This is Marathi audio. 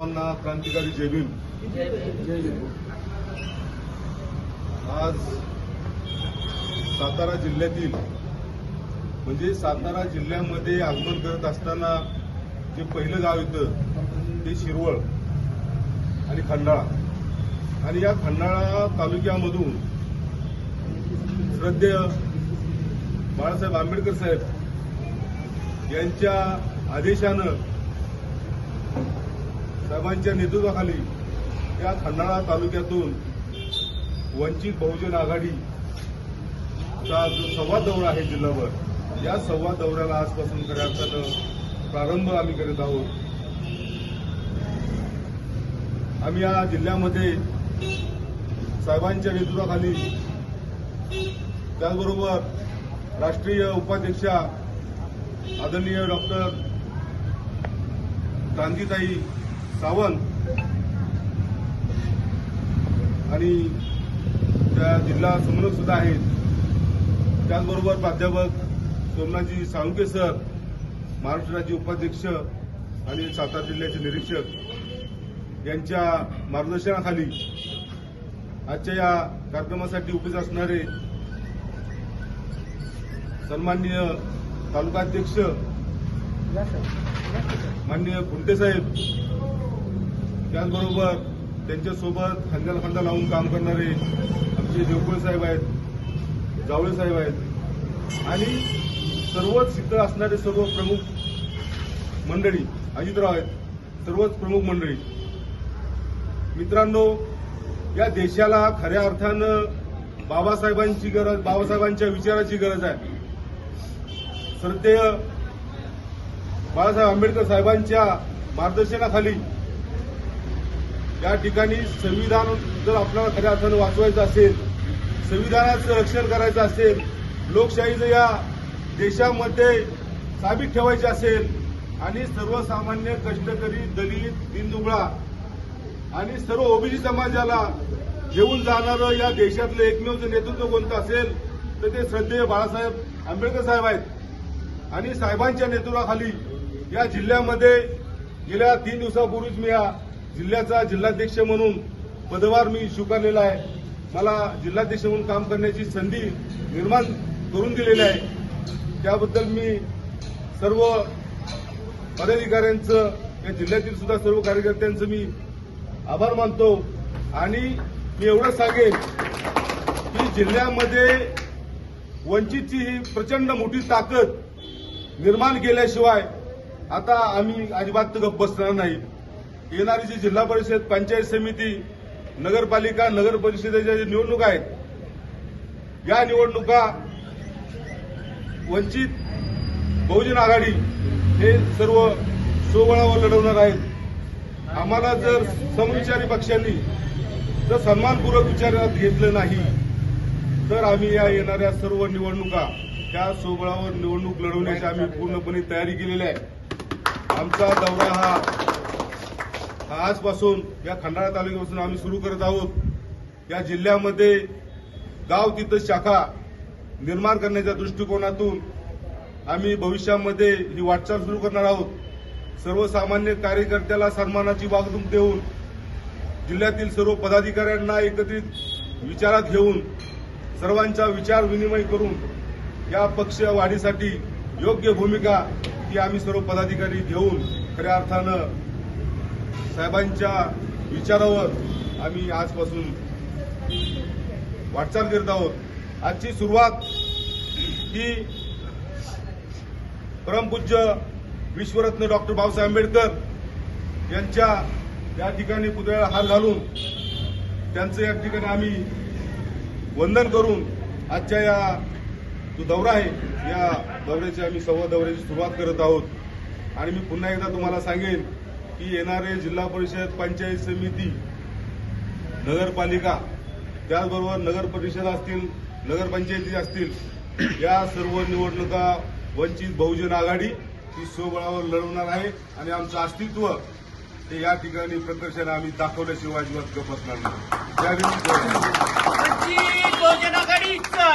सर्वांना क्रांतिकारी जय भीम. आज सातारा जिल्ह्यातील म्हणजे सातारा जिल्ह्यामध्ये आगमन करत असताना जे पहिलं गाव येतं ते शिरवळ आणि खंडाळा. आणि या खंडाळा तालुक्यामधून श्रद्धेय बाळासाहेब आंबेडकर साहेब यांच्या आदेशानं साहेबांच्या नेतृत्वाखाली या खंडाळा तालुक्यातून वंचित बहुजन आघाडीचा जो संवाद दौरा आहे जिल्हाभर या संवाद दौऱ्याला आजपासून खऱ्या अर्थानं प्रारंभ आम्ही करीत आहोत. आम्ही या जिल्ह्यामध्ये साहेबांच्या नेतृत्वाखाली त्याचबरोबर राष्ट्रीय उपाध्यक्षा आदरणीय डॉक्टर गांधीताई सावंत. आणि त्या जिल्हा समन्वयक सुद्धा आहेत त्याचबरोबर प्राध्यापक सोमनाथजी साळुंके सर महाराष्ट्र राज्य उपाध्यक्ष आणि सातारा जिल्ह्याचे निरीक्षक यांच्या मार्गदर्शनाखाली आजच्या या कार्यक्रमासाठी उपस्थित असणारे सन्माननीय तालुकाध्यक्ष माननीय खुंटे साहेब त्याचबरोबर त्यांच्यासोबत खांद्याला खांदा लावून काम करणारे आमचे देवकुळे साहेब आहेत जावळे साहेब आहेत. आणि सर्वच सिद्ध असणारे सर्व प्रमुख मंडळी अजितराव आहेत सर्वच प्रमुख मंडळी. मित्रांनो या देशाला खऱ्या अर्थानं बाबासाहेबांची गरज बाबासाहेबांच्या विचाराची गरज आहे. श्रद्धेय बाळासाहेब आंबेडकर साहेबांच्या मार्गदर्शनाखाली या ठिकाणी संविधान जर आपल्याला खऱ्या अर्थानं वाचवायचं असेल संविधानाचं रक्षण करायचं असेल लोकशाहीचं या देशामध्ये साबित ठेवायचे असेल आणि सर्वसामान्य कष्टकरी दलित दिनदुबळा आणि सर्व ओबीसी समाजाला घेऊन जाणारं या देशातलं एकमेव जे नेतृत्व कोणतं असेल तर ते श्रद्धेय बाळासाहेब आंबेडकर साहेब आहेत. आणि साहेबांच्या नेतृत्वाखाली या जिल्ह्यामध्ये गेल्या तीन दिवसापूर्वीच मी या जिल्ह्याचा जिल्हाध्यक्ष म्हणून पदभार मी स्वीकारलेला आहे. मला जिल्हाध्यक्ष म्हणून काम करण्याची संधी निर्माण करून दिलेली आहे. त्याबद्दल मी सर्व पदाधिकाऱ्यांचं या जिल्ह्यातील सुद्धा सर्व कार्यकर्त्यांचं मी आभार मानतो. आणि मी एवढं सांगेन की जिल्ह्यामध्ये वंचितची ही प्रचंड मोठी ताकद निर्माण केल्याशिवाय आता आम्ही अजिबात गप्प बसणार नाही. येणारी जी जिल्हा परिषद पंचायत समिती नगरपालिका नगर परिषदेच्या ज्या निवडणुका आहेत या निवडणुका वंचित बहुजन आघाडी हे सर्व सोबळावर लढवणार आहेत. आम्हाला जर समविचारी पक्षांनी जर सन्मानपूर्वक विचारात घेतलं नाही तर आम्ही या येणाऱ्या सर्व निवडणुका त्या सोबळावर निवडणूक लढवण्याची आम्ही पूर्णपणे तयारी केलेली आहे. आमचा दौरा हा हा आजपासून या खंडाळा तालुक्यापासून आम्ही सुरू करत आहोत. या जिल्ह्यामध्ये गाव तिथं शाखा निर्माण करण्याच्या दृष्टिकोनातून आम्ही भविष्यामध्ये ही वाटचाल सुरू करणार आहोत. सर्वसामान्य कार्यकर्त्याला सन्मानाची वागणूक देऊन जिल्ह्यातील सर्व पदाधिकाऱ्यांना एकत्रित विचारात घेऊन सर्वांचा विचार विनिमय करून या पक्ष वाढीसाठी योग्य भूमिका ही आम्ही सर्व पदाधिकारी घेऊन खऱ्या अर्थानं साहेबांच्या विचारावर आम्ही आजपासून वाटचाल करत आहोत. आजची सुरुवात ही परमपूज्य विश्वरत्न डॉक्टर बाबासाहेब आंबेडकर यांच्या या ठिकाणी पुतळ्याला हार घालून त्यांचं या ठिकाणी आम्ही वंदन करून आजच्या या जो दौरा आहे या दौऱ्याची आम्ही सव्वा दौऱ्याची सुरुवात करत आहोत. आणि मी पुन्हा एकदा तुम्हाला सांगेन की येणारे जिल्हा परिषद पंचायत समिती नगरपालिका त्याचबरोबर नगर परिषद असतील नगरपंचायती असतील या सर्व निवडणुका वंचित बहुजन आघाडी ही स्वबळावर लढवणार आहे आणि आमचं अस्तित्व हे या ठिकाणी प्रकर्षाने आम्ही दाखवल्याशिवाय अजिबात गप बसणार नाही त्यावेळी वंचित बहुजन आघाडीचा.